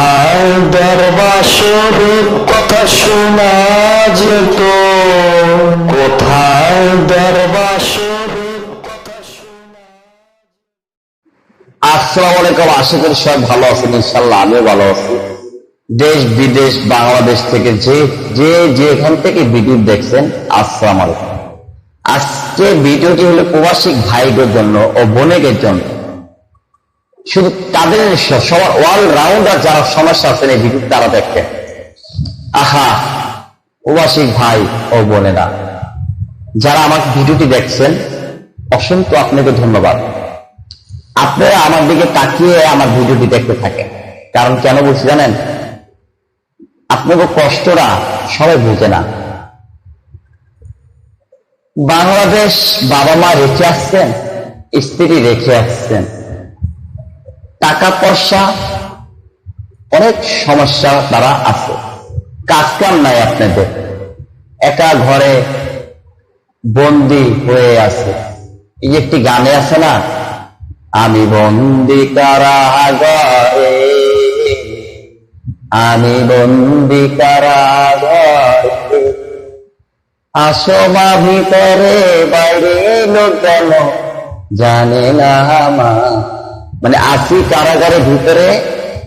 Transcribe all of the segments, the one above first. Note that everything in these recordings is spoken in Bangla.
কোথায় দরবাসরের কথা শোনা যেত। কোথায় আসসালামু আলাইকুম, আশা করি সব ভালো আছেন ইনশাল্লাহ আমিও ভালো আছি। দেশ, বিদেশ, বাংলাদেশ থেকে যে যে যেখান থেকে ভিডিও দেখছেন, আসসালাম আলাইকুম। আজকে ভিডিওটি হলো প্রবাসী ভাইদের জন্য ও বোনেদের জন্য। শুধু তাদের সবার রাউন্ডার যারা সমস্যা আছেন এই ভিডিও তারা দেখেন আহা প্রবাসী ভাই ও বোনেরা, যারা আমার ভিডিওটি দেখছেন, অসংখ্য আপনাকে ধন্যবাদ। আপনারা আমার দিকে তাকিয়ে আমার ভিডিওটি দেখতে থাকেন। কারণ কেন বলছি জানেন? আপনাকে কষ্টরা সবাই বুঝে না। বাংলাদেশ বাবা মা রেখে আসছেন, স্ত্রী রেখে আসছেন। টাকা পয়সা অনেক সমস্যা তারা আছে। কাজ কাম নাই আপনাদের। একা ঘরে বন্দি হয়ে আছে। এই একটি গানে আছে না? আমি বন্দি কারাগারে, আমি বন্দি কারাগারে। আসমা ভিতরে, বাইরে লোক জানে না মা মানে আসি কারাগারে ভিতরে,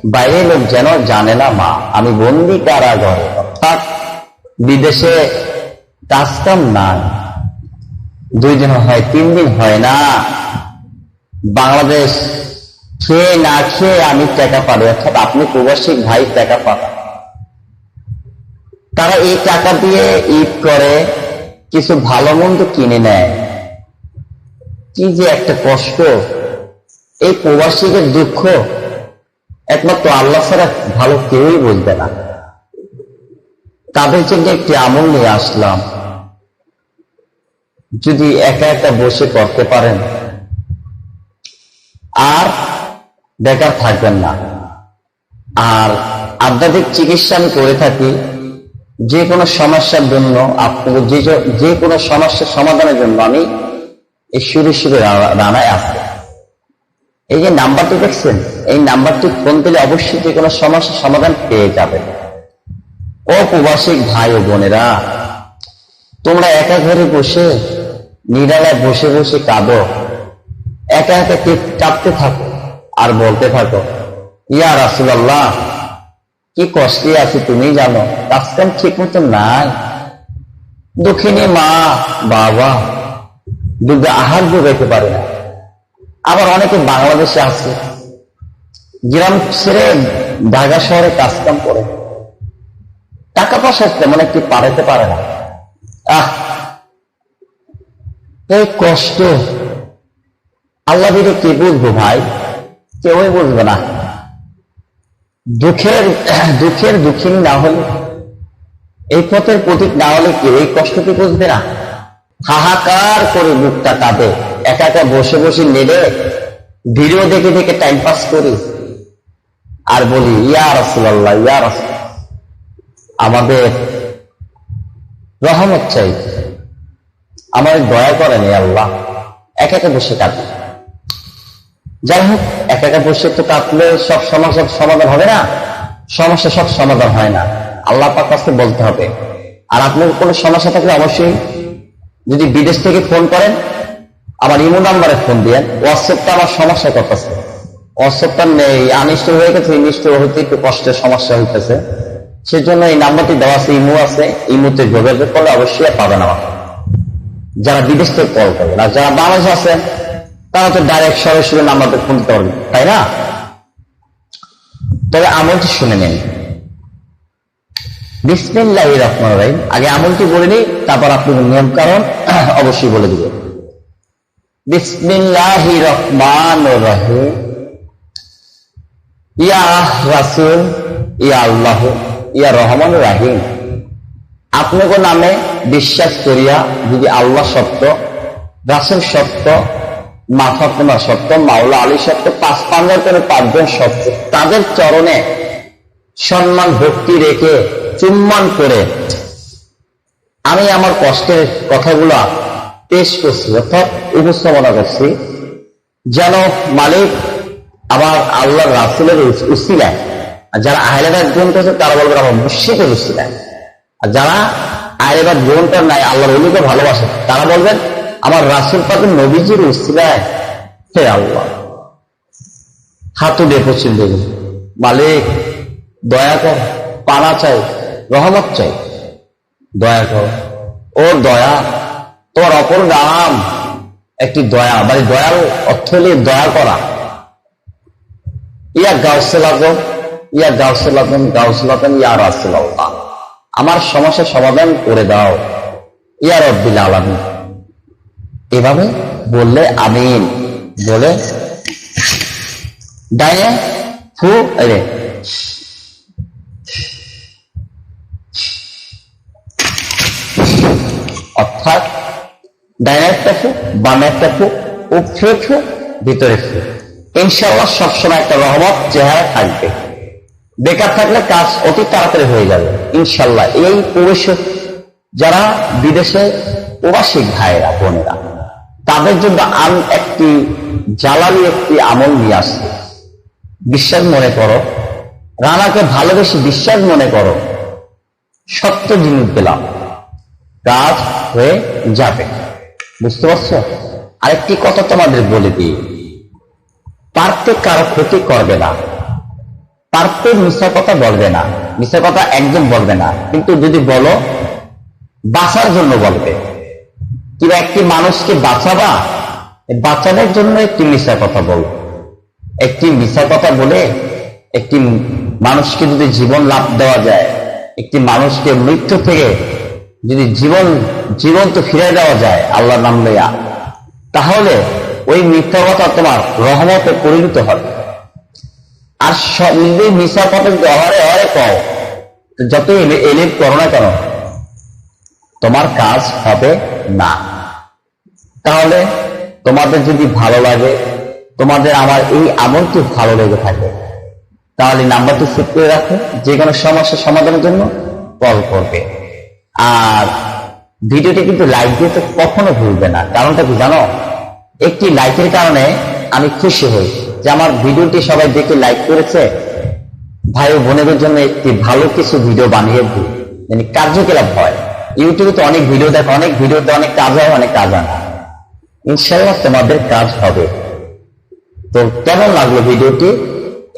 বাইরে লোক যেন জানে না মা। আমি বন্দি কারাগারে। অর্থাৎ বিদেশে কাজ কাম নাই। দুই দিন হয় তিন দিন হয় না। বাংলাদেশ খেয়ে না খেয়ে আমি টাকা পাবো। অর্থাৎ আপনি প্রবাসী ভাই টাকা পাবেন তারা এই টাকা দিয়ে ঈদ করে, কিছু ভালো মন্দ কিনে নেয়। কি যে একটা কষ্ট। এই প্রবাসীদের দুঃখ একমাত্র আল্লাহ ছাড়া ভালো কেউই বুঝবে না। তাদের জন্য একটি আমল নিয়ে আসলাম। যদি একা একা বসে করতে পারেন, আর বেকার থাকবেন না। আর আধ্যাত্মিক চিকিৎসা আমি করে থাকি, যে কোনো সমস্যার জন্য আপনাকে যে কোনো সমস্যার সমাধানের জন্য আমি এই সুরে সুরে রা- রানায় আসি এই যে নাম্বারটি দেখছেন, এই নাম্বারটি ফোন দিলে অবশ্যই যে কোনো সমস্যার সমাধান পেয়ে যাবেন ও ভাই ও বোনেরা, তোমরা একা ঘরে বসে, নিরালায় বসে বসে কাঁদো। একা একা কাঁদতে থাকো আর বলতে থাকো, ইয়া রাসুলাল্লাহ, কি কষ্টে আছে তুমি জানো, কাজকাম ঠিক মতো নাই। দক্ষিণে মা, বাবা, দুর্গা আহার যোগাইতে পারে না। আবার অনেকে বাংলাদেশে আছে, গ্রাম ছেড়ে ঢাকা শহরে কাজকাম করে। টাকা পয়সা তেমন একটি পাঠাতে পারে না। আহ, এই কষ্ট। আল্লাহ দিকে কে বুঝব ভাই? কেউই বুঝবে না। দুঃখের দুঃখের দুঃখিনী না হলে, এই পথের প্রতীক না হলে কেউ এই কষ্টকে বুঝবে না? হাহাকার করে বুকটা কাঁদে একা একা বসে বসে নেড়ে ভিডিও দেখে দেখে টাইম পাস করি। আর বলি, ইয়া রসুল্লাহ ইয়া রসুল আমাদের রহমত চাই। আমাদের দয়া করেনি আল্লাহ, একা একা বসে কাঁদে যাই হোক, একা একা বসে তো কাঁদলে সব সমস্যার সমাধান হবে না। সমস্যা সব সমাধান হয় না। আল্লাহ পাক কাছে বলতে হবে। আর আপনার কোনো সমস্যা থাকলে অবশ্যই যদি বিদেশ থেকে ফোন করেন আমার ইমো নাম্বারে ফোন দিয়েন হোয়াটসঅ্যাপটা আমার সমস্যা করতেছে। হোয়াটসঅ্যাপটা নেই আনিষ্ট হয়ে গেছে ইনিষ্ট হইতে একটু কষ্টের সমস্যা হইতেছে। সেজন্য এই নাম্বারটি দেওয়া আছে, ইমো আছে, ইমোতে যোগাযোগ করলে অবশ্যই পাবেন আমাকে। যারা বিদেশ থেকে কল করবেন আর যারা বাংলাদেশ আছেন তারা তো ডাইরেক্ট সরাসরি নাম্বারটা ফোন দিতে পারবেন তাই না? তবে আমলটি শুনে নেন। বিসমিল্লাহ রহমান রহিম। আগে আমলটি বলে নিই, তারপর আপনি নিয়ম কারণ অবশ্যই বলে দিব। বিসমিল্লাহ রহমান রহিম। ইয়া রাসুল, ইয়া আল্লাহ, ইয়া রহমান রাহিম। আপনাকে নামে বিশ্বাস করিয়া যদি আল্লাহ সত্য, রাসুল সত্য মা ফাতেমা সত্য, মাওলা আলী সত্য, পাঁচ পাঞ্জার করে পাঁচজন সত্য, তাদের চরণে সম্মান ভক্তি রেখে চুম্বন করে, আমি আমার কষ্টের কথাগুলো পেশ করছি, অর্থাৎ উপস্থাপনা করছি। যেন মালিক আবার আল্লাহ রাসুলের উসিলায়, আর যারা আহলেবাদ গ্রহণ করেছে, তারা বলবেন আমার মুর্শিদের উসিলায়। আর যারা আহলেবাদ গ্রহণ নাই, আল্লাহর অলিকে ভালোবাসে, তারা বলবেন আমার রাসুল পাকের নবীজির উসিলায় হে আল্লাহ। হাত উঠে পছন্দ মালিক, দয়া কর, পানা চাই, রহমত চাই। দয়া কর। ওর দয়া তোর অপর নাম একটি দয়া মানে দয়ার অর্থ হলে দয়া করা। ইয়া গাউসেল আজম ইয়া গাউসেল আজম গাউসেল আজম ইয়া রাসেল আমার সমস্যা সমাধান করে দাও। ইয়া রব্বিল আলামিন। এভাবে বললে আমিন। বলে, ডাইনে ফু এরে ডাইনে একটা ফু বামে একটা ফু উপরে ফু ভিতরে ফু ইনশাল্লাহ সবসময় একটা রহমত চেহারা থাকবে। বেকার থাকলে কাজ অতি তাড়াতাড়ি হয়ে যাবে ইনশাল্লাহ এই যারা বিদেশে প্রবাসী ভাইয়েরা, বোনেরা, তাদের জন্য আম একটি জ্বালানি, একটি আমল নিয়ে আসছে। বিশ্বাস মনে করো, রানাকে ভালোবেসে বিশ্বাস মনে করো, সত্য জিনিস পেলাম, কাজ হয়ে যাবে। বুঝতে পারছ? আরেকটি কথা তোমাদের বলে দিই। পারতে কারও ক্ষতি করবে না। পারতে মিশা কথা বলবে না। মিশা কথা একদম বলবে না। কিন্তু যদি বলো, বাঁচার জন্য বলবে। কিংবা একটি মানুষকে বাঁচাবা? বাঁচানোর জন্য একটি মিশা কথা বলবে একটি মিশা কথা বলে একটি মানুষকে যদি জীবন লাভ দেওয়া যায়, একটি মানুষকে মৃত্যু থেকে যদি জীবন জীবন্ত ফিরে দেওয়া যায় আল্লাহ নাম লইয়া, তাহলে ওই মিথ্যা কথা তোমার রহমতে পরিণত হবে। আর সব নিজেই মিশা কথা যদি অহারে কও, তো এলিপ করো না কেন, তোমার কাজ হবে না। তাহলে তোমাদের যদি ভালো লাগে, তোমাদের আমার এই আমলটি ভালো লেগে থাকে, তাহলে নাম্বারটি সেভ করে রাখো যে কোনো সমস্যার সমাধানের জন্য কল করবে। আর ভিডিওটি কিন্তু লাইক দিতে কখনো ভুলবে না। কারণটা কি জানো? একটি লাইকের কারণে আমি খুশি হই যে আমার ভিডিওটি সবাই দেখে লাইক করেছে। ভাই ও বোনেদের জন্য একটি ভালো কিছু ভিডিও বানিয়ে দিই। মানে কার্যকলাপ হয়। ইউটিউবে তো অনেক ভিডিও দেখো, অনেক ভিডিওতে অনেক কাজ হয়, অনেক কাজ হয় ইনশাল্লাহ তোমাদের কাজ হবে। তো কেমন লাগল ভিডিওটি?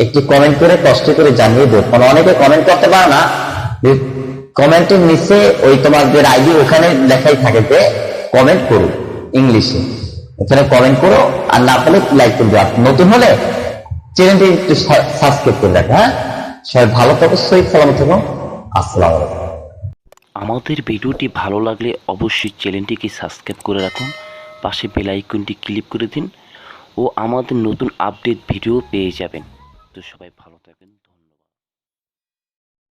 একটি কমেন্ট করে কষ্ট করে জানিয়ে দেবো অনেকে কমেন্ট করতে পারে না। কমেন্টের নিচে ওই তোমাদের আইডি ওখানে লেখাই থাকে যে কমেন্ট করো ইংলিশে। ওখানে কমেন্ট করো, আর না পেলে লাইক করে দেওয়া নতুন হলে চ্যানেলটি একটু সাবস্ক্রাইব করে রাখো হ্যাঁ? সবাই ভালো থাকো সহিত সালামত থাকো। আসসালামু আমাদের ভিডিওটি ভালো লাগলে অবশ্যই চ্যানেলটিকে সাবস্ক্রাইব করে রাখুন, পাশে বেল আইকনটি ক্লিক করে দিন, ও আমাদের নতুন আপডেট ভিডিও পেয়ে যাবেন। তো সবাই ভালো থাকবেন।